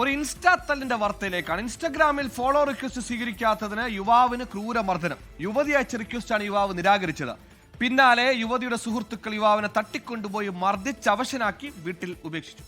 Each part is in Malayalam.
ഒരു ഇൻസ്റ്റാ തല്ലിന്റെ വാർത്തയിലേക്കാണ്. ഇൻസ്റ്റാഗ്രാമിൽ ഫോളോ റിക്വസ്റ്റ് സ്വീകരിക്കാത്തതിന് യുവാവിന് ക്രൂരമർദ്ദനം. യുവതി അയച്ച റിക്വസ്റ്റാണ് യുവാവ് നിരാകരിച്ചത്. പിന്നാലെ യുവതിയുടെ സുഹൃത്തുക്കൾ യുവാവിനെ തട്ടിക്കൊണ്ടുപോയി മർദ്ദിച്ച് അവശനാക്കി വീട്ടിൽ ഉപേക്ഷിച്ചു.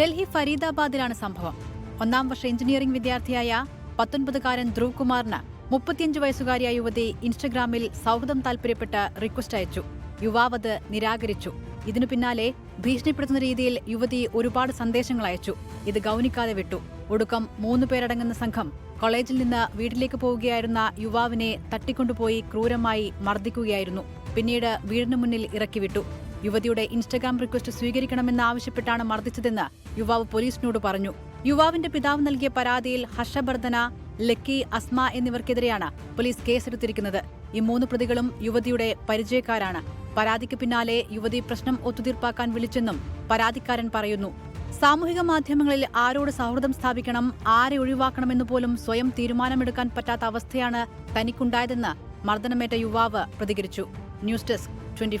ഡൽഹി ഫരീദാബാദിലാണ് സംഭവം. ഒന്നാം വർഷ എഞ്ചിനീയറിംഗ് വിദ്യാർത്ഥിയായ പത്തൊൻപതുകാരൻ ധ്രുവ് കുമാറിന് മുപ്പത്തിയഞ്ച് വയസ്സുകാരിയായ യുവതി ഇൻസ്റ്റഗ്രാമിൽ സൗഹൃദം താൽപര്യപ്പെട്ട് റിക്വസ്റ്റ് അയച്ചു. യുവാവ് അത് നിരാകരിച്ചു. ഇതിനു പിന്നാലെ ഭീഷണിപ്പെടുത്തുന്ന രീതിയിൽ യുവതി ഒരുപാട് സന്ദേശങ്ങൾ അയച്ചു. ഇത് ഗൗനിക്കാതെ വിട്ടു. ഒടുക്കം മൂന്ന് പേരടങ്ങുന്ന സംഘം കോളേജിൽ നിന്ന് വീട്ടിലേക്ക് പോവുകയായിരുന്ന യുവാവിനെ തട്ടിക്കൊണ്ടുപോയി ക്രൂരമായി മർദ്ദിക്കുകയായിരുന്നു. പിന്നീട് വീടിന് മുന്നിൽ ഇറക്കി വിട്ടു. യുവതിയുടെ ഇൻസ്റ്റഗ്രാം റിക്വസ്റ്റ് സ്വീകരിക്കണമെന്ന് ആവശ്യപ്പെട്ടാണ് മർദ്ദിച്ചതെന്ന് യുവാവ് പോലീസിനോട് പറഞ്ഞു. യുവാവിന്റെ പിതാവ് നൽകിയ പരാതിയിൽ ഹർഷബർദ്ധന ലക്കി അസ്മ എന്നിവർക്കെതിരെയാണ് പോലീസ് കേസെടുത്തിരിക്കുന്നത്. ഈ മൂന്ന് പ്രതികളും യുവതിയുടെ പരിചയക്കാരാണ്. പരാതിക്ക് പിന്നാലെ യുവതി പ്രശ്നം ഒത്തുതീർപ്പാക്കാൻ വിളിച്ചെന്നും പരാതിക്കാരൻ പറയുന്നു. സാമൂഹിക മാധ്യമങ്ങളിൽ ആരോട് സൗഹൃദം സ്ഥാപിക്കണം ആരെ ഒഴിവാക്കണമെന്ന് പോലും സ്വയം തീരുമാനമെടുക്കാൻ പറ്റാത്ത അവസ്ഥയാണ് തനിക്കുണ്ടായതെന്ന് മർദ്ദനമേറ്റ യുവാവ് പ്രതികരിച്ചു. News desk twenty